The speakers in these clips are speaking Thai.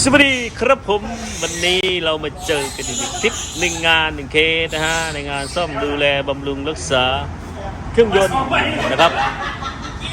สวัสดีครับผมวันนี้เรามาเจอกันอีกทริปหนึ่งงานหนึ่งเคสนะฮะในงานซ่อมดูแลบำรุงรักษาเครื่องยนต์นะครับ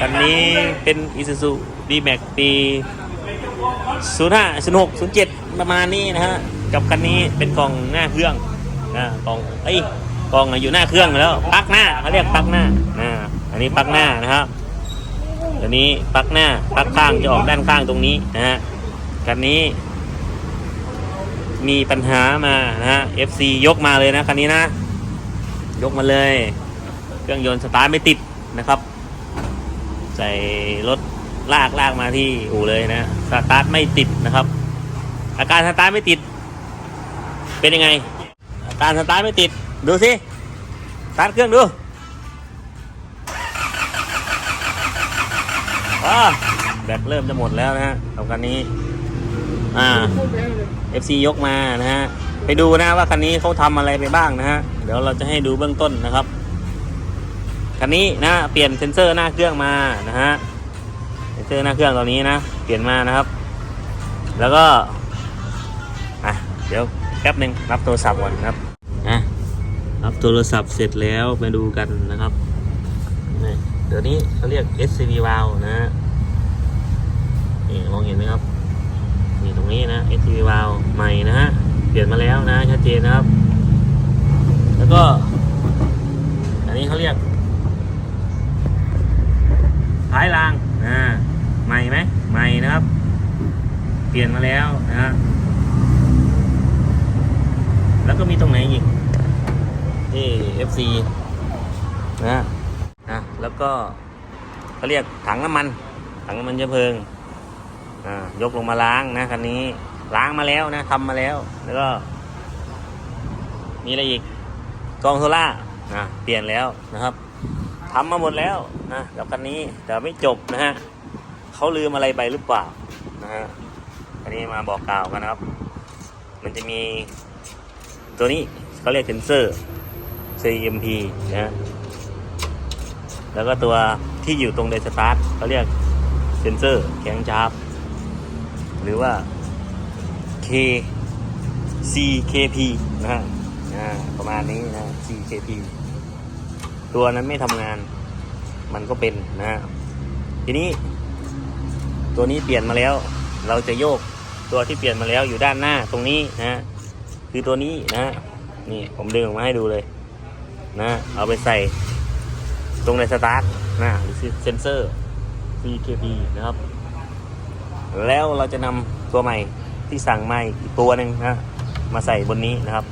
คันนี้เป็น Isuzu D-Max ปี 05 06 07 ประมาณนี้นะฮะกับคันนี้เป็นกล่องหน้าเครื่องนะกล่องเอ้กล่องอยู่หน้าเครื่องแล้วปักหน้าเขาเรียกปักหน้านะอันนี้ปักหน้านะครับตัวนี้ปักหน้าปักข้างจะออกด้านข้างตรงนี้นะฮะ คันนี้ มีปัญหามานะฮะ FC ยกมาเลยนะคันนี้นะ ยกมาเลย เครื่องยนต์สตาร์ทไม่ติดนะครับ ใส่รถลากลากมาที่อู่เลยนะสตาร์ทไม่ติดนะครับ อาการสตาร์ทไม่ติด เป็นยังไง อาการสตาร์ทไม่ติด ดูสิสตาร์ทเครื่องดูอ่าแบตเริ่มจะหมดแล้วนะฮะกับคันนี้ อ่า FC ยกมานะฮะ ไปดูนะว่าคันนี้เขาทำอะไรไปบ้างนะฮะ เดี๋ยวเราจะให้ดูเบื้องต้นนะครับ คันนี้นะเปลี่ยนเซ็นเซอร์หน้าเครื่องมานะฮะ เซ็นเซอร์หน้าเครื่องตัวนี้นะ เปลี่ยนมานะครับ แล้วก็ อะ เดี๋ยวแป๊บหนึ่งรับโทรศัพท์ก่อนครับนะรับโทรศัพท์เสร็จแล้วไปดูกันนะครับ เดี๋ยวนี้เขาเรียก SCV valve นะฮะนี่มองเห็นไหมครับ นี่ตรงนี้นะ SCV valve ใหม่นะฮะ เปลี่ยนมาแล้วนะชัดเจนนะครับ แล้วก็ อันนี้เขาเรียกท้ายรางอ่าใหม่ไหมใหม่นะครับ เปลี่ยนมาแล้วนะฮะแล้วก็มีตรงไหนอีกที่ FC นะนะแล้วก็เขาเรียกถังน้ำมัน ถังน้ำมันเชื้อเพลิง ยกลงมาล้างนะคันนี้ ล้างมาแล้วนะทำมาแล้ว แล้วก็ มีอะไรอีกกองโซล่านะเปลี่ยนแล้วนะครับทำมาหมดแล้วนะกับคันนี้แต่ไม่จบนะฮะเขาลืมอะไรไปหรือเปล่านะฮะอันนี้มาบอกกล่าวกันนะครับ มันจะมีตัวนี้เขาเรียกเซนเซอร์ CMP นะแล้วก็ตัวที่อยู่ตรงเดสตาร์ทเขาเรียกเซนเซอร์แข็งชาร์ป หรือว่า K CKP นะฮะประมาณนี้นะ CKP ตัวนั้นไม่ทำงาน มันก็เป็นนะฮะทีนี้ ตัวนี้เปลี่ยนมาแล้ว เราจะโยกตัวที่เปลี่ยนมาแล้วอยู่ด้านหน้าตรงนี้นะคือตัวนี้นะฮะนี่ผมดึงออกมาให้ดูเลย นะ เอาไปใส่ ตรงในสตาร์ทนะหรือเซนเซอร์ CKP นะครับ แล้วเราจะนำตัวใหม่ที่สั่งมาอีกตัวหนึ่งนะมาใส่บนนี้นะครับ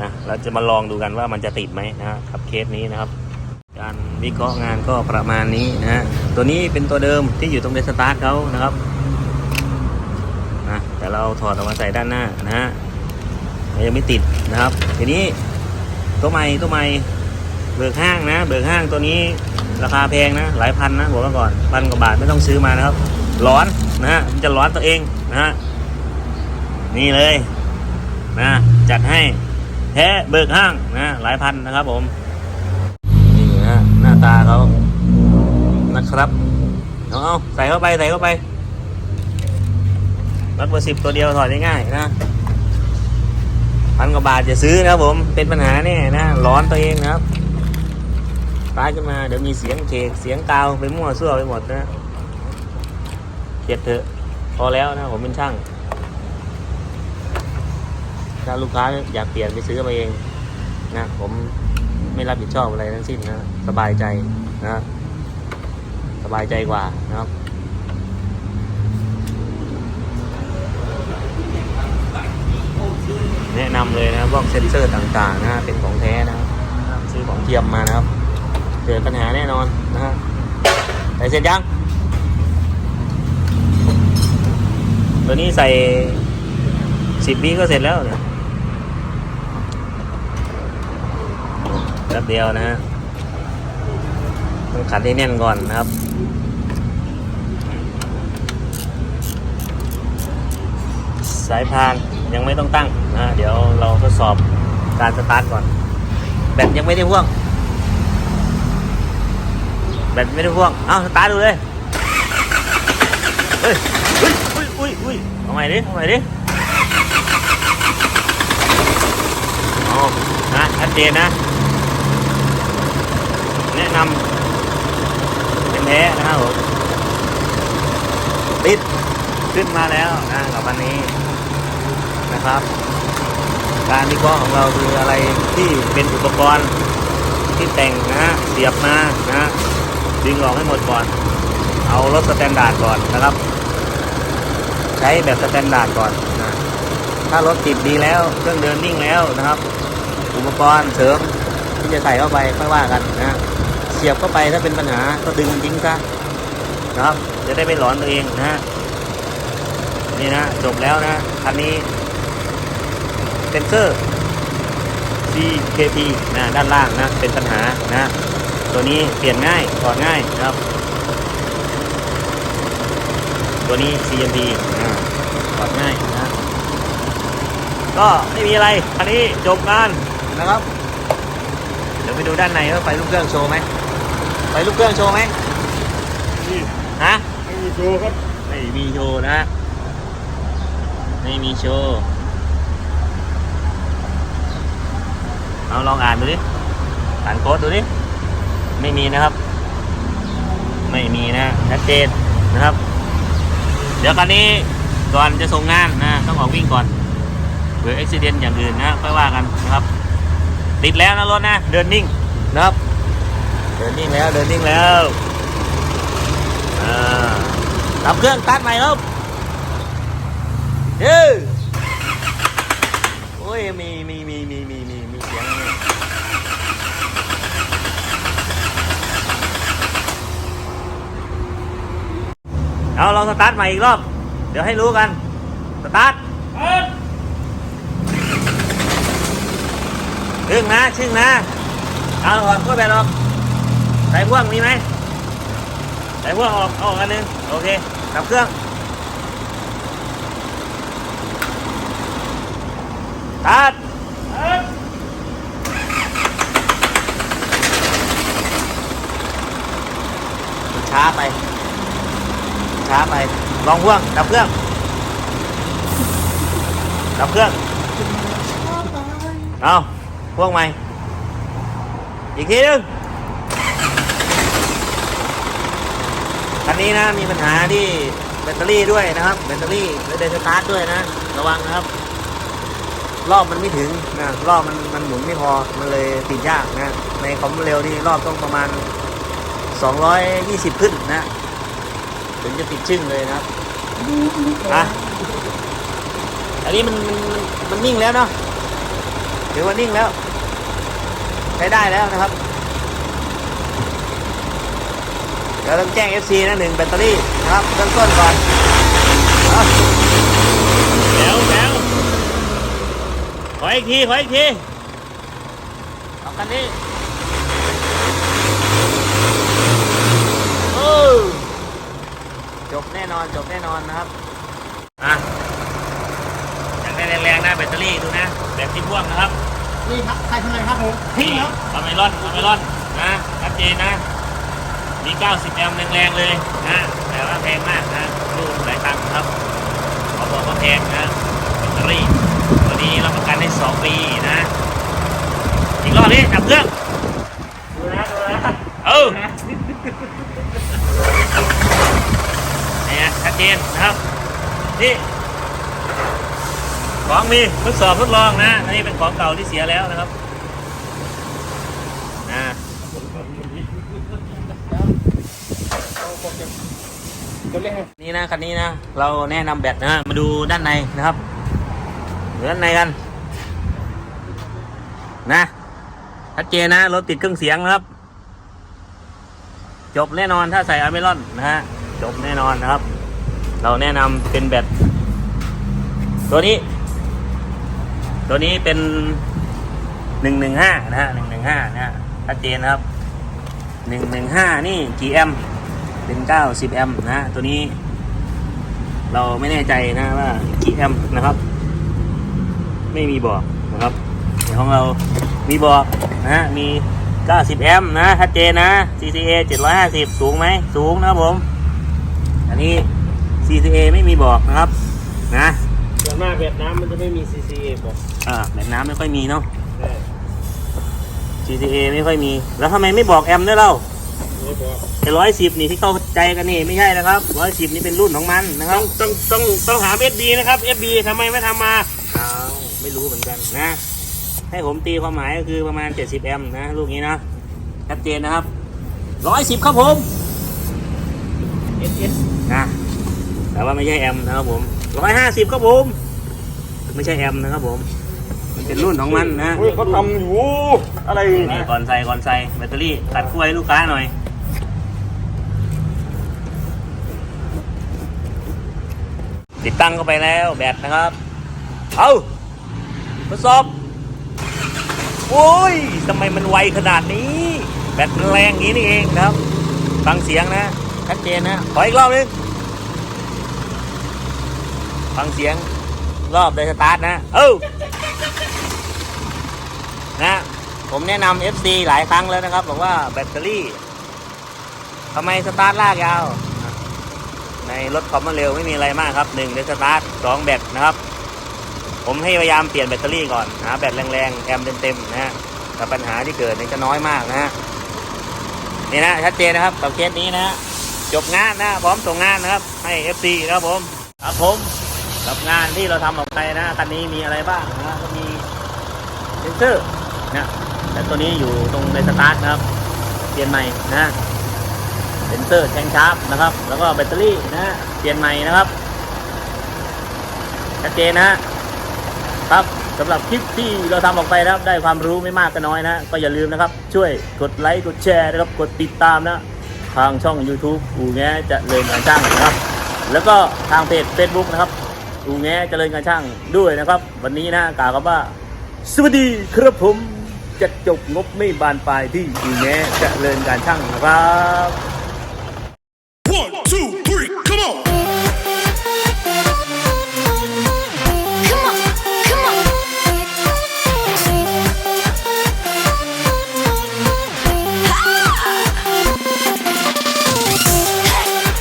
นะเราจะมาลองดูกันว่ามันจะติดไหมนะฮะกับเคสนี้นะครับ การวิเคราะห์งานก็ประมาณนี้นะฮะตัวนี้เป็นตัวเดิมที่อยู่ตรงเดสตาร์ทเขานะครับนะแต่เราถอดออกมาใส่ด้านหน้านะฮะยังไม่ติดนะครับ ทีนี้ตัวใหม่ตัวใหม่เบิกห้างนะ เบิกห้างตัวนี้ราคาแพงนะ หลายพันนะบอกไว้ก่อนพันกว่าบาทไม่ต้องซื้อมานะครับ ร้อนนะฮะมันจะร้อนตัวเองนะฮะนี่เลยนะจัดให้แท้เบิกห้างนะหลายพันนะครับผม นี่นะฮะหน้าตาเขานะครับเอาเอาใส่เข้าไปใส่เข้าไปรถเบอร์สิบตัวเดียวถอดง่ายๆนะพันกว่าบาทจะซื้อนะครับผมเป็นปัญหาแน่นะ ร้อนตัวเองนะครับตายขึ้นมาเดี๋ยวมีเสียงเคกเสียงกาวไปมั่วซั่วไปหมดนะ เก็บเถอะ พอแล้วนะผมเป็นช่าง ถ้าลูกค้าอยากเปลี่ยนไปซื้อมาเองนะผมไม่รับผิดชอบอะไรทั้งสิ้นนะสบายใจนะสบายใจกว่านะครับแนะนำเลยนะพวกเซ็นเซอร์ต่างๆนะเป็นของแท้นะครับซื้อของเทียมมานะครับ เกิดปัญหาแน่นอนนะฮะใส่เสร็จยัง ตัวนี้ใส่สิบวิก็เสร็จแล้วเนี่ยแป๊บเดียวนะฮะต้องขัดให้แน่นก่อนนะครับสายพานยังไม่ต้องตั้งนะเดี๋ยวเราทดสอบการสตาร์ทก่อน แบตยังไม่ได้พ่วง แบตไม่ได้พ่วง เอาสตาร์ทดูเลย เฮ้ย อุ้ยอุ้ยเอาใหม่ดิเอาใหม่ดิเอานะชัดเจนนะ แนะนำเป็นแท้นะครับผมติดขึ้นมาแล้วนะกับวันนี้นะครับ การวิเคราะห์ของเราคืออะไรที่เป็นอุปกรณ์ที่แต่งนะฮะเสียบมานะฮะดึงออกให้หมดก่อน เอารถสแตนดาร์ดก่อนนะครับ ช้แบบสแตนดาร์ดก่อนนะถ้ารถติดดีแล้วเครื่องเดินนิ่งแล้วนะครับ อุปกรณ์เสริมที่จะใส่เข้าไปค่อยว่ากันนะเสียบเข้าไปถ้าเป็นปัญหาก็ดึงทิ้งซะนะครับ จะได้ไม่หลอนตัวเองนะฮะนี่นะจบแล้วนะคันนี้เซนเซอร์ CKP นะด้านล่างนะเป็นปัญหานะ ตัวนี้เปลี่ยนง่ายถอดง่ายนะครับ ตัวนี้ CMP อ่าถอดง่ายนะก็ไม่มีอะไร อันนี้จบงานนะครับ เดี๋ยวไปดูด้านในว่าไฟลูกเครื่องโชว์ไหมไฟลูกเครื่องโชว์ไหมนี่ฮะไม่มีโชว์ครับ ไม่มีโชว์นะ ไม่มีโชว์เอาลองอ่านดูดิ อ่านโค้ดดูดิ ไม่มีนะครับ ไม่มีนะชัดเจนนะครับ เดี๋ยวคันนี้ก่อนจะส่งงานนะต้องออกวิ่งก่อนเผื่ออุบิเหตุอย่างอื่นนะค่อยว่ากันนะครับ ติดแล้วนะรถนะเดินนิ่งนะครับ เดินนิ่งแล้วเดินนิ่งแล้วอ่าดับเครื่องตัดใหม่ครับเฮ้ยโอ้ยมีมีมีมีมีมีมีเสียงนี่ เอาเราสตาร์ทใหม่อีกรอบ เดี๋ยวให้รู้กัน สตาร์ทชึ่งนะชึ่งนะ เอาออกก็แบบออกใส่พ่วงมีไหมใส่พ่วงออกเอาออกอันนึง โอเคดับเครื่องตัดช้าไป ช้าไป ลองพ่วง ดับเครื่อง ดับเครื่อง เอาพ่วงใหม่ อีกทีนึงคันนี้นะมีปัญหาที่แบตเตอรี่ด้วยนะครับ แบตเตอรี่และเดนสตาร์ทด้วยนะ ระวังนะครับ รอบมันไม่ถึงนะรอบมันมันหมุนไม่พอมันเลยติดยากนะ ในคอมเร็วนี่รอบต้องประมาณ 220 ขึ้นนะ ถึงจะติดชึ่งเลยนะครับอะอันนี้มันมันมันมันนิ่งแล้วเนาะถือว่านิ่งแล้ว ใช้ได้แล้วนะครับเดี๋ยวต้องแจ้ง FC นะหนึ่งแบตเตอรี่นะครับเริ่มต้นก่อนเอาแล้วแล้วขออีกทีขออีกทีเอาคันนี้โอ้จ บแน่นอนจบแน่นอนนะครับอะอยากได้แรงๆนะแบตเตอรี่ดูนะแบบที่พ่วงนะครับนี่ครับใครทำอะไรครับผมทิ้งนี่แล้วคาเมรอนคาเมรอนนะชัดเจนนะมี 90 แอมป์แรงๆเลยนะแต่ว่าแพงมากนะรูปหลายตังค์ครับเขาบอกว่าแพงนะแบตเตอรี่ตัวนี้รับประกันได้ 2 ปีนะอีกรอบนี้ดับเครื่องดูนะดูนะเออนี่นะชัด เจนนะครับ นี่ของมีทดสอบทดลองนะ อันนี้เป็นของเก่าที่เสียแล้วนะครับนะนี่นะคันนี้นะ เราแนะนำแบตนะมาดูด้านในนะครับดูด้านในกัน นะชัดเจนนะรถติดเครื่องเสียงนะครับ จบแน่นอนถ้าใส่อะเมรอนนะฮะจบแน่นอนนะครับ เราแนะนำเป็นแบตตัวนี้ ตัวนี้เป็นหนึ่งหนึ่งห้านะฮะหนึ่งหนึ่งห้านะฮะชัดเจนนะครับหนึ่งหนึ่งห้านี่กี่แอมเป็นเก้าสิบแอมนะฮะตัวนี้ เราไม่แน่ใจนะว่ากี่แอมนะครับ ไม่มีบอกนะครับในของเรามีบอกนะฮะมี90แอมนะชัดเจนนะ CCA 750 สูงไหมสูงนะผม อันนี้ CCA ไม่มีบอกนะครับ นะส่วนมากเวียดนามมันจะไม่มี CCA บอกอ่าแบบน้ำไม่ค่อยมีเนาะ ใช่ GTA ไม่ค่อยมี แล้วทำไมไม่บอกแอมด้วยเล่าไม่บอกไอ้ร้อยสิบนี่ที่เข้าใจกันนี่ไม่ใช่นะครับร้อยสิบนี่เป็นรุ่นของมันนะคต้รัอบ งต้องต้องต้องหา FB นะครับ FB ทำไมไม่ทำมาอ้าวไม่รู้เหมือนกันนะ ให้ผมตีความหมายก็คือประมาณ 70 แอมป์นะ ลูกนี้นะชัดเจนนะครับร้อยสิบครับผม SS นะ แต่ว่าไม่ใช่แอมป์นะครับผมร้อยห้าสิบครับผม ไม่ใช่แอมป์นะครับผมมันเป็นรุ่นของมันนะเฮ้ยเขาทำอยู่อะไรนี่ก่อนใส่ก่อนใส่แบตเตอรี่ตัดขั้วให้ลูกค้าหน่อยติดตั้งเข้าไปแล้วแบตนะครับ เอาทดสอบ โอ้ยทำไมมันไวขนาดนี้ แบตมันแรงอย่างนี้นี่เองนะครับ ฟังเสียงนะชัดเจนนะ ขออีกรอบนึง ฟังเสียงรอบเลยสตาร์ทนะ เอ้านะผมแนะนำ FC หลายครั้งแล้วนะครับ บอกว่าแบตเตอรี่ทำไมสตาร์ทลากยาว ในรถคอมมันเร็วไม่มีอะไรมากครับหนึ่งเดสตาร์ทสองแบตนะครับ ผมให้พยายามเปลี่ยนแบตเตอรี่ก่อนหาแบตแรงๆ แอมเต็มๆนะฮะแต่ปัญหาที่เกิดนี่จะน้อยมากนะฮะนี่นะชัดเจนนะครับกับเคสนี้นะฮะจบงานนะพร้อมส่งงานนะครับ ให้ FC นะครับผมครับผม กับงานที่เราทำออกไปนะคันนี้มีอะไรบ้างนะก็มีเซนเซอร์นะแต่ตัวนี้อยู่ตรงในสตาร์ทนะครับเปลี่ยนใหม่นะเซนเซอร์แทงชาร์ปนะครับ แล้วก็แบตเตอรี่นะเปลี่ยนใหม่นะครับชัดเจนนะครับสำหรับคลิปที่เราทำออกไปนะครับ ได้ความรู้ไม่มากก็น้อยนะ ก็อย่าลืมนะครับ ช่วยกดไลค์กดแชร์นะครับกดติดตามนะ ทางช่อง YouTube อูแงเจะเริญการช่างนะครับ แล้วก็ทางเพจ Facebook นะครับ อูแงเจริญการช่างด้วยนะครับ วันนี้นะกล่าวกับว่า สวัสดีครับผมจะจบงบไม่บานปลายที่อูแงเจริญการช่างนะครับ